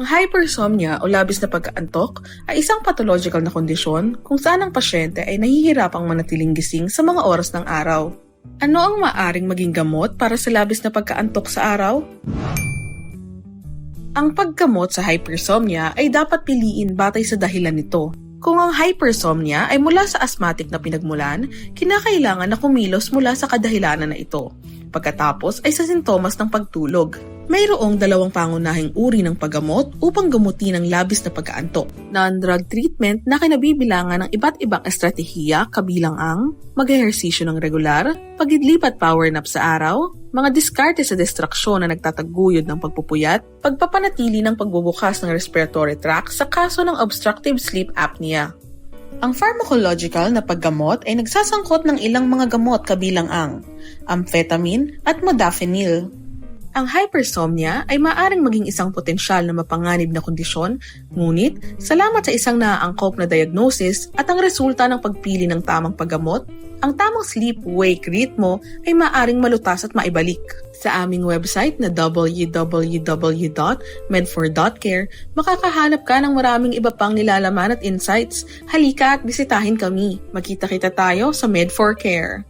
Ang hypersomnia o labis na pagkaantok ay isang pathological na kondisyon kung saan ang pasyente ay nahihirapang manatiling gising sa mga oras ng araw. Ano ang maaring maging gamot para sa labis na pagkaantok sa araw? Ang paggamot sa hypersomnia ay dapat piliin batay sa dahilan nito. Kung ang hypersomnia ay mula sa asthmatic na pinagmulan, kinakailangan na kumilos mula sa kadahilanan na ito. Pagkatapos ay sa sintomas ng pagtulog. Mayroong dalawang pangunahing uri ng paggamot upang gamutin ang labis na pagkaantok. Non-drug treatment na kinabibilangan ng iba't ibang estratehiya kabilang ang mag-ehersisyo ng regular, pagidlipat power nap sa araw, mga diskarte sa distraksyon na nagtataguyod ng pagpupuyat, pagpapanatili ng pagbubukas ng respiratory tract sa kaso ng obstructive sleep apnea. Ang pharmacological na paggamot ay nagsasangkot ng ilang mga gamot kabilang ang amphetamine at modafinil. Ang hypersomnia ay maaring maging isang potensyal na mapanganib na kondisyon, ngunit salamat sa isang naaangkop na diagnosis at ang resulta ng pagpili ng tamang paggamot, ang tamang sleep-wake ritmo ay maaring malutas at maibalik. Sa aming website na www.medfor.care, makakahanap ka ng maraming iba pang nilalaman at insights. Halika at bisitahin kami. Magkita-kita tayo sa Med4Care.